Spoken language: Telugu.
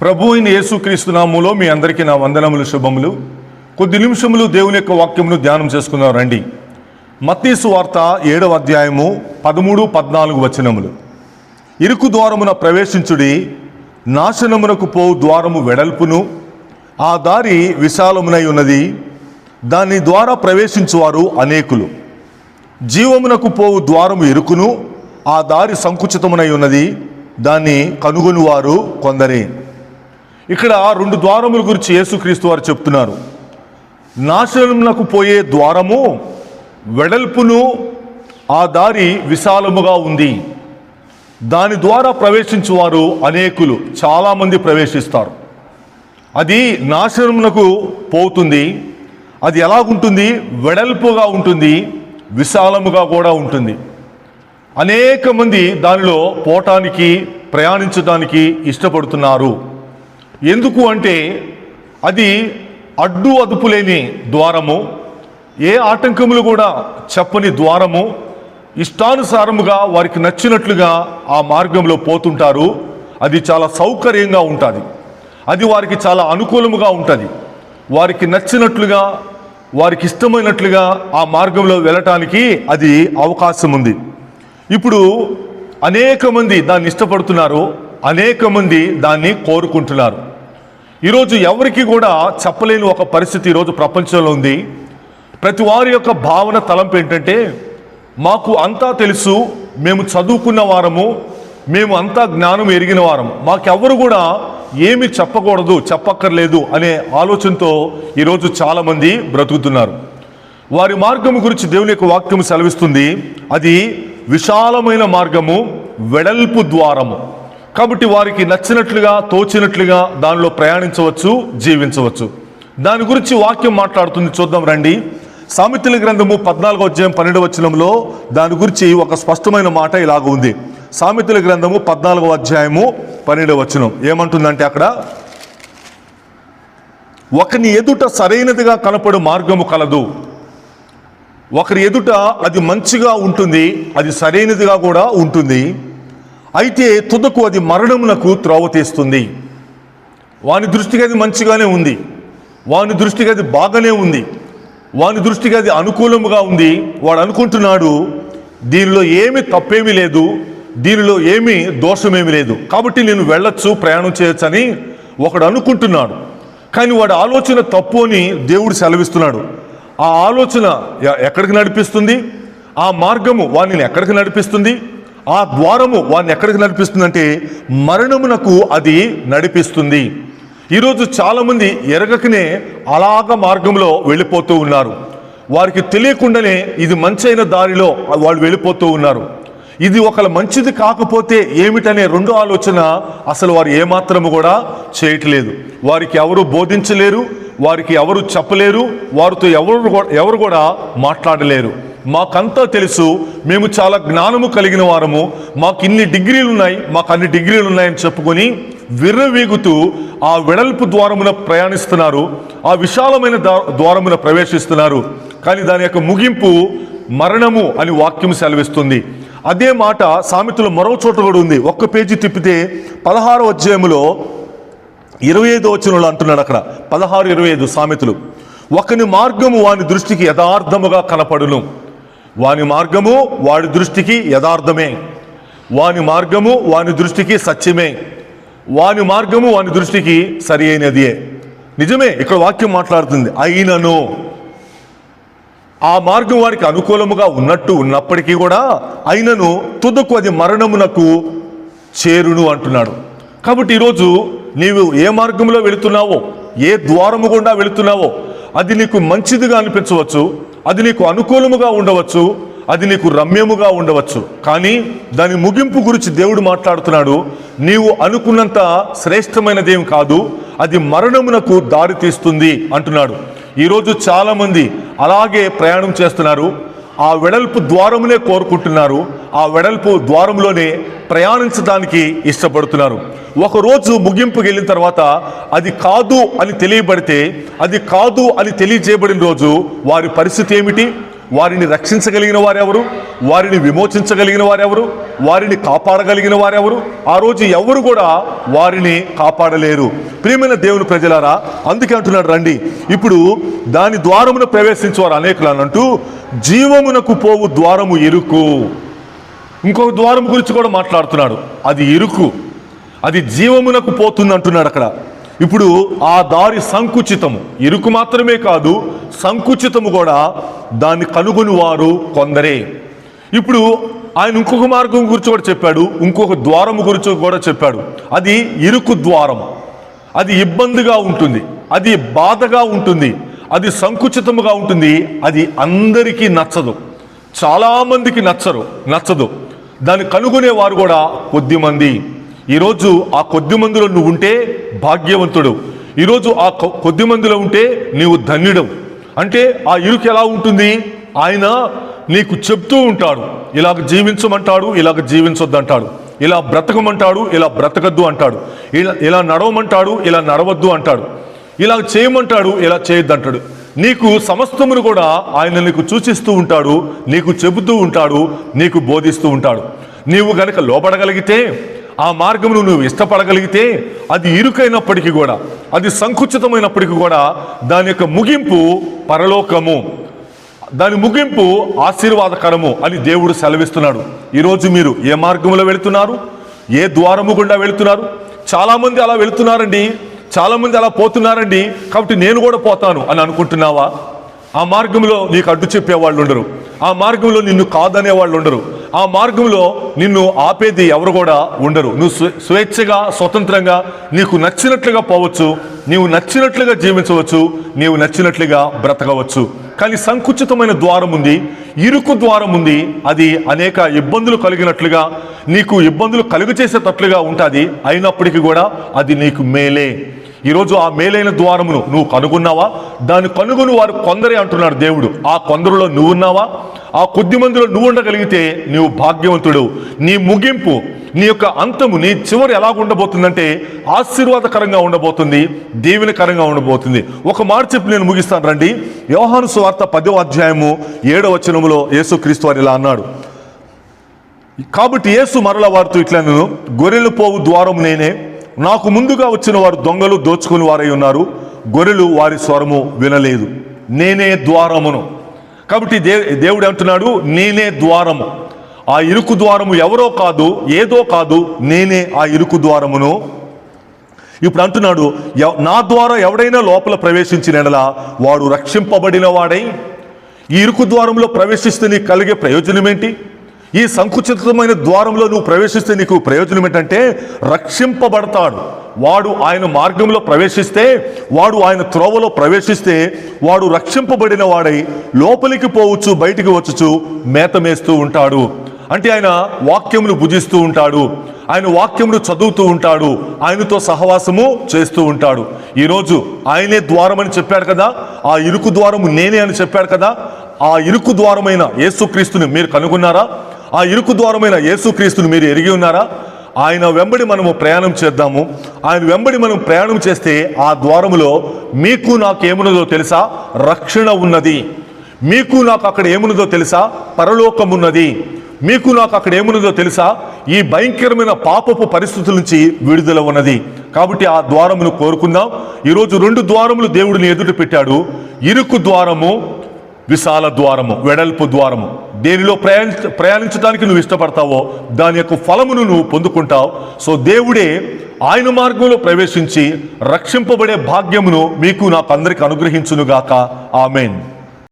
ప్రభు అయిన యేసుక్రీస్తు నామంలో మీ అందరికీ నా వందనములు శుభములు. కొద్ది నిమిషములు దేవుని యొక్క వాక్యమును ధ్యానం చేసుకుందాం రండి. మత్తీసు వార్త ఏడవ అధ్యాయము పదమూడు పద్నాలుగు వచనములు. ఇరుకు ద్వారమున ప్రవేశించుడి నాశనమునకు పోవు ద్వారము వెడల్పును. ఆ దారి విశాలమునై ఉన్నది దాని ద్వారా ప్రవేశించువారు అనేకులు. జీవమునకు పోవు ద్వారము ఇరుకును ఆ దారి సంకుచితమునై ఉన్నది దాన్ని కనుగొనువారు కొందరే. ఇక్కడ రెండు ద్వారముల గురించి యేసుక్రీస్తు వారు చెప్తున్నారు. నాశనమునకు పోయే ద్వారము వెడల్పును ఆ దారి విశాలముగా ఉంది. దాని ద్వారా ప్రవేశించువారు అనేకులు చాలామంది ప్రవేశిస్తారు. అది నాశనమునకు పోతుంది. అది ఎలాగుంటుంది? వెడల్పుగా ఉంటుంది విశాలముగా కూడా ఉంటుంది. అనేక మంది దానిలో పోవటానికి ప్రయాణించడానికి ఇష్టపడుతున్నారు. ఎందుకు అంటే అది అడ్డు అదుపు లేని ద్వారము ఏ ఆటంకములు కూడా చెప్పని ద్వారము. ఇష్టానుసారముగా వారికి నచ్చినట్లుగా ఆ మార్గంలో పోతుంటారు. అది చాలా సౌకర్యంగా ఉంటుంది. అది వారికి చాలా అనుకూలముగా ఉంటుంది. వారికి నచ్చినట్లుగా వారికి ఇష్టమైనట్లుగా ఆ మార్గంలో వెళ్ళటానికి అది అవకాశం ఉంది ఇప్పుడు అనేక మంది దాన్ని ఇష్టపడుతున్నారు. అనేక మంది దాన్ని కోరుకుంటున్నారు. ఈరోజు ఎవరికి కూడా చెప్పలేని ఒక పరిస్థితి ఈరోజు ప్రపంచంలో ఉంది. ప్రతి వారి యొక్క భావన తలంపు ఏంటంటే మాకు అంతా తెలుసు మేము చదువుకున్న వారము మేము అంతా జ్ఞానం ఎరిగిన వారం మాకెవ్వరు కూడా ఏమి చెప్పకూడదు చెప్పక్కర్లేదు అనే ఆలోచనతో ఈరోజు చాలామంది బ్రతుకుతున్నారు. వారి మార్గము గురించి దేవుని యొక్క వాక్యము సెలవిస్తుంది. అది విశాలమైన మార్గము వెడల్పు ద్వారము. కాబట్టి వారికి నచ్చినట్లుగా తోచినట్లుగా దానిలో ప్రయాణించవచ్చు జీవించవచ్చు. దాని గురించి వాక్యం మాట్లాడుతుంది చూద్దాం రండి. సామెతల గ్రంథము పద్నాలుగో అధ్యాయం పన్నెండు వచనంలో దాని గురించి ఒక స్పష్టమైన మాట ఇలాగ ఉంది. సామెతల గ్రంథము పద్నాలుగో అధ్యాయము పన్నెండవ వచనం. ఏమంటుందంటే అక్కడ? ఒకని ఎదుట సరైనదిగా కనపడు మార్గము కలదు. ఒకరి ఎదుట అది మంచిగా ఉంటుంది అది సరైనదిగా కూడా ఉంటుంది. అయితే తుదకు అది మరణమునకు త్రోవ తీస్తుంది. వాని దృష్టికి అది మంచిగానే ఉంది. వాని దృష్టికి అది బాగానే ఉంది. వాని దృష్టికి అది అనుకూలముగా ఉంది. వాడు అనుకుంటున్నాడు దీనిలో ఏమి తప్పేమీ లేదు దీనిలో ఏమీ దోషమేమి లేదు. కాబట్టి నేను వెళ్ళొచ్చు ప్రయాణం చేయొచ్చని ఒకడు అనుకుంటున్నాడు. కానీ వాడి ఆలోచన తప్పు అని దేవుడు సెలవిస్తున్నాడు. ఆ ఆలోచన ఎక్కడికి నడిపిస్తుంది? ఆ మార్గము వాడిని ఎక్కడికి నడిపిస్తుంది? ఆ ద్వారము వాడిని ఎక్కడికి నడిపిస్తుందంటే మరణమునకు అది నడిపిస్తుంది. ఈరోజు చాలామంది ఎరగకనే అలాగ మార్గంలో వెళ్ళిపోతూ ఉన్నారు. వారికి తెలియకుండానే ఇది మంచైన దారిలో వాళ్ళు వెళ్ళిపోతూ ఉన్నారు. ఇది ఒకళ్ళ మంచిది కాకపోతే ఏమిటనే రెండో ఆలోచన అసలు వారు ఏమాత్రము కూడా చేయట్లేదు. వారికి ఎవరు బోధించలేరు వారికి ఎవరు చెప్పలేరు వారితో ఎవరు కూడా- ఎవరు కూడా మాట్లాడలేరు. మాకంతా తెలుసు మేము చాలా జ్ఞానము కలిగిన వారము. మాకు ఇన్ని డిగ్రీలు ఉన్నాయి మాకు అన్ని డిగ్రీలు ఉన్నాయని చెప్పుకొని విర్రవీగుతూ ఆ వెడల్పు ద్వారమున ప్రయాణిస్తున్నారు ఆ విశాలమైన ద్వారమున ప్రవేశిస్తున్నారు. కానీ దాని యొక్క ముగింపు మరణము అని వాక్యం సెలవిస్తుంది. అదే మాట సామెతలు మరో చోట కూడా ఉంది. ఒక్క పేజీ తిప్పితే పదహారో అధ్యాయంలో ఇరవై ఐదు వచనంలో అంటున్నాడు అక్కడ. పదహారు ఇరవై ఐదు సామెతలు. ఒకని మార్గము వాని దృష్టికి యథార్థముగా కనపడును. వాని మార్గము వాడి దృష్టికి యథార్థమే. వాని మార్గము వాని దృష్టికి సత్యమే. వాని మార్గము వాని దృష్టికి సరి అయినదియే. నిజమే ఇక్కడ వాక్యం మాట్లాడుతుంది అయినను. ఆ మార్గం వారికి అనుకూలముగా ఉన్నట్టు ఉన్నప్పటికీ కూడా అయినను తుదకు అది మరణమునకు చేరును అంటున్నాడు. కాబట్టి ఈరోజు నీవు ఏ మార్గంలో వెళుతున్నావో ఏ ద్వారము గుండా వెళుతున్నావో అది నీకు మంచిదిగా అనిపించవచ్చు. అది నీకు అనుకూలముగా ఉండవచ్చు అది నీకు రమ్యముగా ఉండవచ్చు. కానీ దాని ముగింపు గురించి దేవుడు మాట్లాడుతున్నాడు నీవు అనుకున్నంత శ్రేష్టమైనదేం కాదు అది మరణమునకు దారి తీస్తుంది అంటున్నాడు. ఈరోజు చాలామంది అలాగే ప్రయాణం చేస్తున్నారు ఆ వెడల్పు ద్వారమునే కోరుకుంటున్నారు ఆ వెడల్పు ద్వారంలోనే ప్రయాణించడానికి ఇష్టపడుతున్నారు. ఒకరోజు ముగింపుకి వెళ్ళిన తర్వాత అది కాదు అని తెలియబడితే అది కాదు అని తెలియజేయబడిన రోజు వారి పరిస్థితి ఏమిటి? వారిని రక్షించగలిగిన వారెవరు? వారిని విమోచించగలిగిన వారెవరు? వారిని కాపాడగలిగిన వారెవరు? ఆ రోజు ఎవరు కూడా వారిని కాపాడలేరు. ప్రియమైన దేవుని ప్రజలారా అందుకే అంటున్నాడు రండి. ఇప్పుడు దాని ద్వారమున ప్రవేశించేవారు అనేకులు అని అంటూ జీవమునకు పోవు ద్వారము ఇరుకు. ఇంకొక ద్వారం గురించి కూడా మాట్లాడుతున్నాడు. అది ఇరుకు. అది జీవమునకు పోతుంది అంటున్నాడు అక్కడ. ఇప్పుడు ఆ దారి సంకుచితము. ఇరుకు మాత్రమే కాదు సంకుచితము కూడా దాన్ని కనుగొని వారు కొందరే. ఇప్పుడు ఆయన ఇంకొక మార్గం గురించి కూడా చెప్పాడు ఇంకొక ద్వారం గురించి కూడా చెప్పాడు. అది ఇరుకు ద్వారం అది ఇబ్బందిగా ఉంటుంది అది బాధగా ఉంటుంది అది సంకుచితముగా ఉంటుంది అది అందరికీ నచ్చదు. చాలామందికి నచ్చరు నచ్చదు. దాన్ని కనుగొనే వారు కూడా కొద్దిమంది. ఈరోజు ఆ కొద్ది మందిలో నువ్వు ఉంటే భాగ్యవంతుడు. ఈరోజు ఆ కొ- కొద్ది మందిలో ఉంటే నీవు ధన్యుడు అంటే ఆ ఇరుకు ఎలా ఉంటుంది? ఆయన నీకు చెప్తూ ఉంటాడు. ఇలాగ జీవించమంటాడు ఇలాగ జీవించొద్దు అంటాడు ఇలా బ్రతకమంటాడు ఇలా బ్రతకద్దు అంటాడు. ఇలా ఇలా నడవమంటాడు ఇలా నడవద్దు అంటాడు. ఇలా చేయమంటాడు ఇలా చేయొద్దు అంటాడు నీకు సమస్తమును కూడా ఆయన నీకు సూచిస్తూ ఉంటాడు నీకు చెబుతూ ఉంటాడు నీకు బోధిస్తూ ఉంటాడు. నీవు గనక లోపడగలిగితే ఆ మార్గమును నువ్వు ఇష్టపడగలిగితే అది ఇరుకైనప్పటికీ కూడా అది సంకుచితమైనప్పటికీ కూడా దాని యొక్క ముగింపు పరలోకము. దాని ముగింపు ఆశీర్వాదకరము అని దేవుడు సెలవిస్తున్నాడు. ఈరోజు మీరు ఏ మార్గంలో వెళుతున్నారు? ఏ ద్వారము గుండా వెళుతున్నారు? చాలామంది అలా వెళుతున్నారండి. చాలామంది అలా పోతున్నారండి. కాబట్టి నేను కూడా పోతాను అని అనుకుంటున్నావా? ఆ మార్గంలో నీకు అడ్డు చెప్పే వాళ్ళు ఉండరు ఆ మార్గంలో నిన్ను కాదనే వాళ్ళు ఉండరు. ఆ మార్గంలో నిన్ను ఆపేది ఎవరు కూడా ఉండరు. నువ్వు స్వే- స్వేచ్ఛగా స్వతంత్రంగా నీకు నచ్చినట్లుగా పోవచ్చు నీవు నచ్చినట్లుగా జీవించవచ్చు నీవు నచ్చినట్లుగా బ్రతకవచ్చు. కానీ సంకుచితమైన ద్వారం ఉంది ఇరుకు ద్వారం ఉంది అది అనేక ఇబ్బందులు కలిగినట్లుగా నీకు ఇబ్బందులు కలుగు చేసేటట్లుగా ఉంటుంది. అయినప్పటికీ కూడా అది నీకు మేలే. ఈరోజు ఆ మేలైన ద్వారమును నువ్వు కనుగొన్నావా? దాన్ని కనుగొని వారు కొందరే అంటున్నాడు దేవుడు. ఆ కొందరులో నువ్వు ఉన్నావా? ఆ కొద్ది మందిలో నువ్వు ఉండగలిగితే నీవు భాగ్యవంతుడు. నీ ముగింపు నీ యొక్క అంతము నీ చివరి ఎలా ఉండబోతుందంటే ఆశీర్వాదకరంగా ఉండబోతుంది దీవెనకరంగా ఉండబోతుంది. ఒక మాట చెప్పి నేను ముగిస్తాను రండి. వ్యవహాను సువార్త పదో అధ్యాయము ఏడవ వచనములో యేసుక్రీస్తు వారు ఇలా అన్నాడు. కాబట్టి యేసు మరల వారితో ఇట్లా నేను గొర్రెలు పోవు ద్వారం నేనే నాకు ముందుగా వచ్చిన వారు దొంగలు దోచుకుని వారై ఉన్నారు. గొర్రెలు వారి స్వరము వినలేదు. నేనే ద్వారమును. కాబట్టి దే దేవుడు అంటున్నాడు నేనే ద్వారము. ఆ ఇరుకు ద్వారము ఎవరో కాదు ఏదో కాదు నేనే ఆ ఇరుకు ద్వారమును. ఇప్పుడు అంటున్నాడు "ఎవ- నా ద్వారా ఎవడైనా లోపల ప్రవేశించిన ఎడల వాడు రక్షింపబడిన వాడై ఈ ఇరుకు ద్వారంలో ప్రవేశిస్తే నీకు కలిగే ప్రయోజనం ఏంటి ఈ సంకుచితమైన ద్వారంలో నువ్వు ప్రవేశిస్తే నీకు ప్రయోజనం ఏంటంటే రక్షింపబడతాడు. వాడు ఆయన మార్గంలో ప్రవేశిస్తే వాడు ఆయన త్రోవలో ప్రవేశిస్తే వాడు రక్షింపబడిన వాడై లోపలికి పోవచ్చు బయటికి వచ్చుచు మేత మేస్తూ ఉంటాడు. అంటే ఆయన వాక్యమును భుజిస్తూ ఉంటాడు. ఆయన వాక్యమును చదువుతూ ఉంటాడు. ఆయనతో సహవాసము చేస్తూ ఉంటాడు. ఈరోజు ఆయనే ద్వారం అని చెప్పాడు కదా. ఆ ఇరుకు ద్వారము నేనే అని చెప్పాడు కదా. ఆ ఇరుకు ద్వారమైన యేసుక్రీస్తుని మీరు కనుగొన్నారా? ఆ ఇరుకు ద్వారమైన యేసుక్రీస్తుని మీరు ఎరిగి ఉన్నారా? ఆయన వెంబడి మనము ప్రయాణం చేద్దాము. ఆయన వెంబడి మనం ప్రయాణం చేస్తే ఆ ద్వారములో మీకు నాకు ఏమున్నదో తెలుసా? రక్షణ ఉన్నది. మీకు నాకు అక్కడ ఏమున్నదో తెలుసా? పరలోకం ఉన్నది. మీకు నాకు అక్కడ ఏమున్నదో తెలుసా? ఈ భయంకరమైన పాపపు పరిస్థితుల నుంచి విడుదల ఉన్నది. కాబట్టి ఆ ద్వారమును కోరుకుందాం. ఈరోజు రెండు ద్వారములు దేవుడిని ఎదుట పెట్టాడు. ఇరుకు ద్వారము విశాల ద్వారము వెడల్పు ద్వారము. దేనిలో ప్రయాణించ ప్రయాణించడానికి నువ్వు ఇష్టపడతావో దాని యొక్క ఫలమును నువ్వు పొందుకుంటావు. సో దేవుడే ఆయన మార్గంలో ప్రవేశించి రక్షింపబడే భాగ్యమును మీకు నాకు అందరికి అనుగ్రహించునుగాక. ఆమెన్.